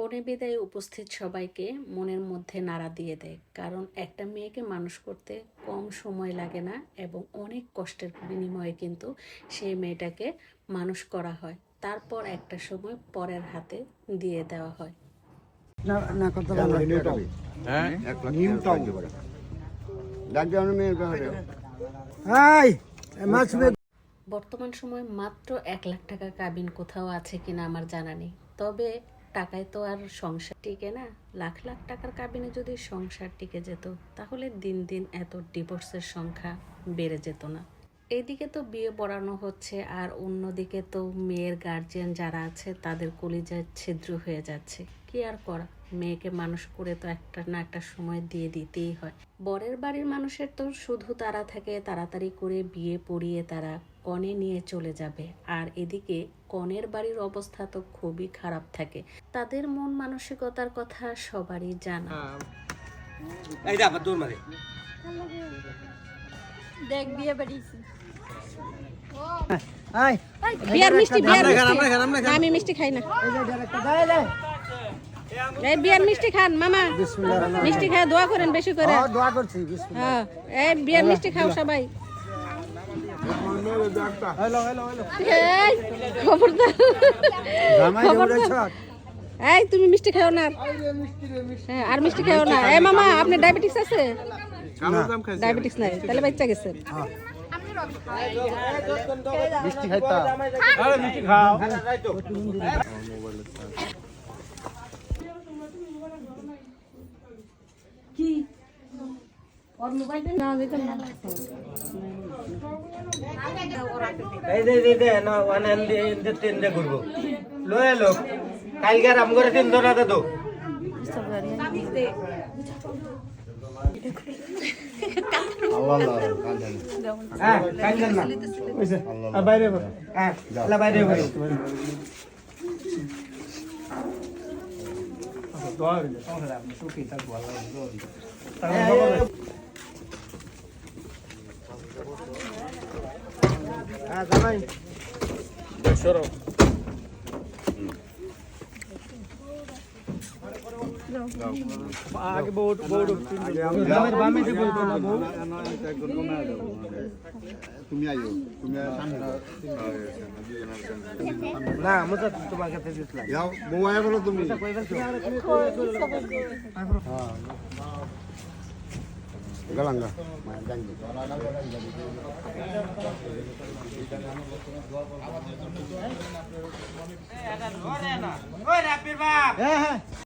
কনে বিদায়ে উপস্থিত সবাইকে মনের মধ্যে নাড়া দিয়ে দেয়। কারণ একটা মেয়েকে মানুষ করতে কম সময় লাগে না এবং অনেক কষ্টের বিনিময়ে কিন্তু সেই মেয়েটাকে মানুষ করা হয়। তারপর একটা সময় পরের হাতে দিয়ে দেওয়া হয়। হ্যাঁ মাছ বর্তমান সময় মাত্র এক লাখ টাকা কাবিন কোথাও আছে কিনা আমার জানা নেই। তবে টাকায় তো আর সংসার টিকে না। লাখ লাখ টাকার কাবিনে যদি সংসার টিকে যেত, তাহলে দিন দিন এত ডিভোর্সের সংখ্যা বেড়ে যেত না। এইদিকে তো বিয়ে পড়ানো হচ্ছে আর অন্যদিকে তো মেয়ের গার্জিয়ান যারা আছে তাদের কলিজায় ছিদ্র হয়ে যাচ্ছে। কি আর করা? মেয়েকে মানুষ করে তো একটা না একটা সময় দিয়ে দিতেই হয়। বরের বাড়ির মানুষের তো শুধু তারা থাকে, তাড়াতাড়ি করে বিয়ে পড়িয়ে তারা কনে নিয়ে চলে যাবে। আর এদিকে কনের বাড়ির অবস্থা তো খুবই খারাপ থাকে। তাদের মন মানসিকতার কথা সবারই জানা। দেখ বিয়ে বাড়িয়েছি। হাই বিয়ার মিষ্টি বিয়ার মিষ্টি। আমি মিষ্টি খাই না। এই বিয়ার মিষ্টি খান মামা। মিষ্টি খায় দোয়া করেন বেশি করে। রহিম দোয়া করছি হ্যাঁ এই বিয়ার মিষ্টি খাও সবাই। Hello hello hello. এই খবরদার। জামাই এই তুমি মিষ্টি খাও না। আর। হ্যাঁ মিষ্টি খাও না। এই মামা আপনার ডায়াবেটিস আছে? ডায়াবেটিস নাই তাহলে বাচ্চা গেছে। মিষ্টি খাইতা না দিতাম না এই দে দে দে না ওয়ান এন্ড দে দে তিন দে করব লয়ে লোক কালকে রাম করে তিন ধরা দে দো হ্যাঁ কালকে না কইছে আর বাইরে বল হ্যাঁ লা বাইরে বল হ্যাঁ জামাই আগে বোর্ড বোর্ড জামাই বামে যে বলতো না বউ তুমি আইও তুমি না আমরা তোমার কাছে দিছিলাম যাও বউ আয়া বলো তুমি গলাঙ্গা হ্যাঁ হ্যাঁ